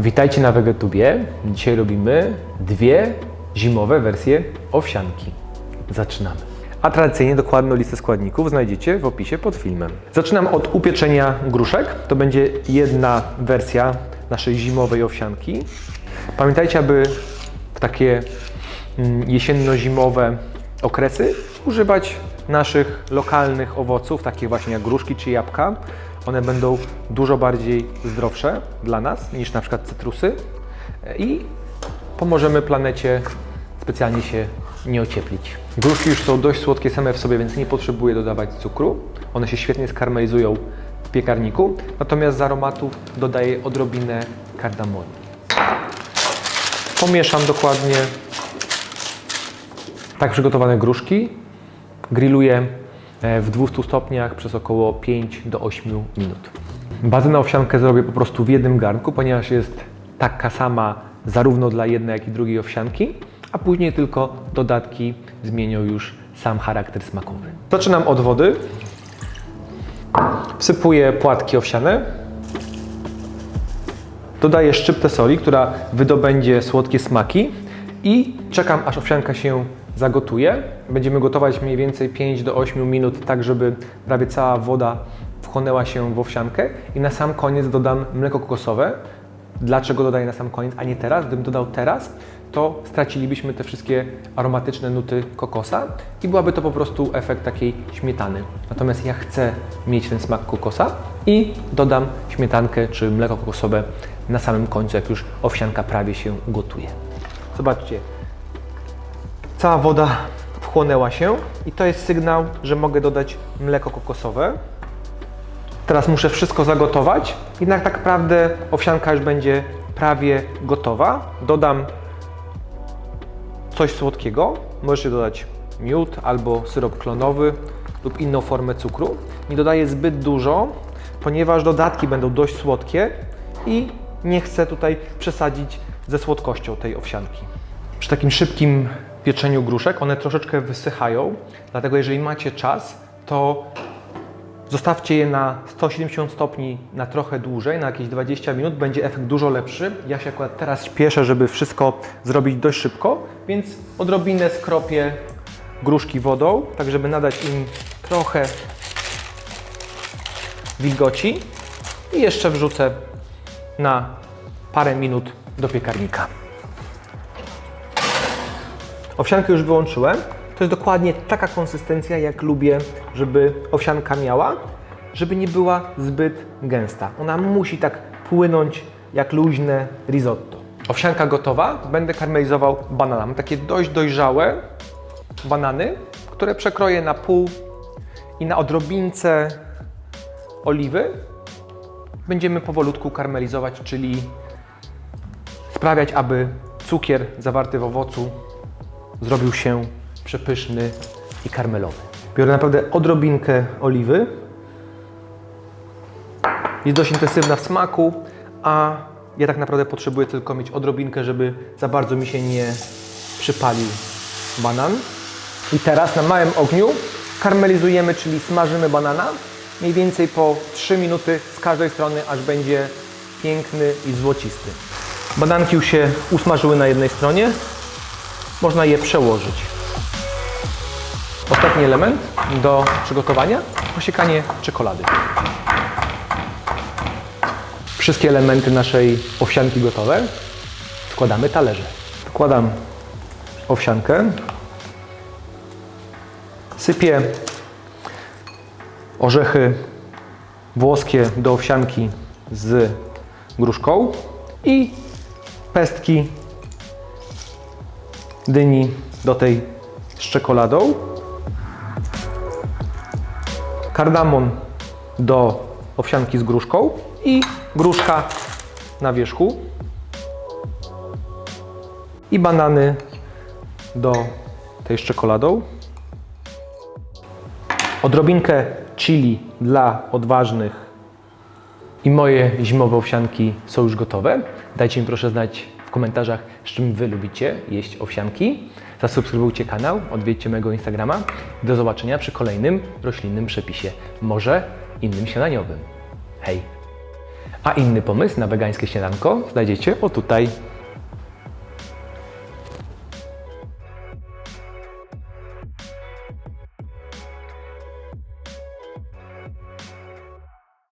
Witajcie na Wegetubie. Dzisiaj robimy dwie zimowe wersje owsianki. Zaczynamy. A tradycyjnie dokładną listę składników znajdziecie w opisie pod filmem. Zaczynam od upieczenia gruszek. To będzie jedna wersja naszej zimowej owsianki. Pamiętajcie, aby w takie mm, jesienno-zimowe okresy używać naszych lokalnych owoców, takich właśnie jak gruszki czy jabłka. One będą dużo bardziej zdrowsze dla nas niż na przykład cytrusy i pomożemy planecie specjalnie się nie ocieplić. Gruszki już są dość słodkie same w sobie, więc nie potrzebuję dodawać cukru. One się świetnie skarmelizują w piekarniku, natomiast z aromatów dodaję odrobinę kardamonu. Pomieszam dokładnie tak przygotowane gruszki. Grilluję w 200 stopniach przez około 5 do 8 minut. Bazę na owsiankę zrobię po prostu w jednym garnku, ponieważ jest taka sama zarówno dla jednej, jak i drugiej owsianki, a później tylko dodatki zmienią już sam charakter smakowy. Zaczynam od wody. Wsypuję płatki owsiane. Dodaję szczyptę soli, która wydobędzie słodkie smaki i czekam aż owsianka się zagotuje. Będziemy gotować mniej więcej 5 do 8 minut, tak żeby prawie cała woda wchłonęła się w owsiankę i na sam koniec dodam mleko kokosowe. Dlaczego dodaję na sam koniec, a nie teraz? Gdybym dodał teraz, to stracilibyśmy te wszystkie aromatyczne nuty kokosa i byłaby to po prostu efekt takiej śmietany. Natomiast ja chcę mieć ten smak kokosa i dodam śmietankę czy mleko kokosowe na samym końcu, jak już owsianka prawie się gotuje. Zobaczcie, cała woda wchłonęła się i to jest sygnał, że mogę dodać mleko kokosowe. Teraz muszę wszystko zagotować, jednak tak naprawdę owsianka już będzie prawie gotowa. Dodam coś słodkiego. Możecie dodać miód albo syrop klonowy lub inną formę cukru. Nie dodaję zbyt dużo, ponieważ dodatki będą dość słodkie i nie chcę tutaj przesadzić ze słodkością tej owsianki. Przy takim szybkim pieczeniu gruszek one troszeczkę wysychają, dlatego jeżeli macie czas, to Zostawcie je na 170 stopni na trochę dłużej, na jakieś 20 minut, będzie efekt dużo lepszy. Ja się akurat teraz śpieszę, żeby wszystko zrobić dość szybko, więc odrobinę skropię gruszki wodą, tak żeby nadać im trochę wilgoci i jeszcze wrzucę na parę minut do piekarnika. Owsiankę już wyłączyłem. To jest dokładnie taka konsystencja, jak lubię, żeby owsianka miała, żeby nie była zbyt gęsta. Ona musi tak płynąć jak luźne risotto. Owsianka gotowa, będę karmelizował banana. Mam takie dość dojrzałe banany, które przekroję na pół i na odrobince oliwy będziemy powolutku karmelizować, czyli sprawiać, aby cukier zawarty w owocu zrobił się przepyszny i karmelowy. Biorę naprawdę odrobinkę oliwy. Jest dość intensywna w smaku, a ja tak naprawdę potrzebuję tylko mieć odrobinkę, żeby za bardzo mi się nie przypalił banan. I teraz na małym ogniu karmelizujemy, czyli smażymy banana mniej więcej po 3 minuty z każdej strony, aż będzie piękny i złocisty. Bananki już się usmażyły na jednej stronie. Można je przełożyć. Ostatni element do przygotowania posiekanie czekolady. Wszystkie elementy naszej owsianki gotowe. Składamy talerze. Wkładam owsiankę. Sypię orzechy włoskie do owsianki z gruszką i pestki dyni do tej z czekoladą. Kardamon do owsianki z gruszką i gruszka na wierzchu. I banany do tej z czekoladą. Odrobinkę chili dla odważnych. I moje zimowe owsianki są już gotowe. Dajcie mi proszę znać komentarzach, z czym Wy lubicie jeść owsianki. Zasubskrybujcie kanał, odwiedźcie mojego Instagrama. Do zobaczenia przy kolejnym roślinnym przepisie, może innym śniadaniowym. Hej! A inny pomysł na wegańskie śniadanko znajdziecie o tutaj.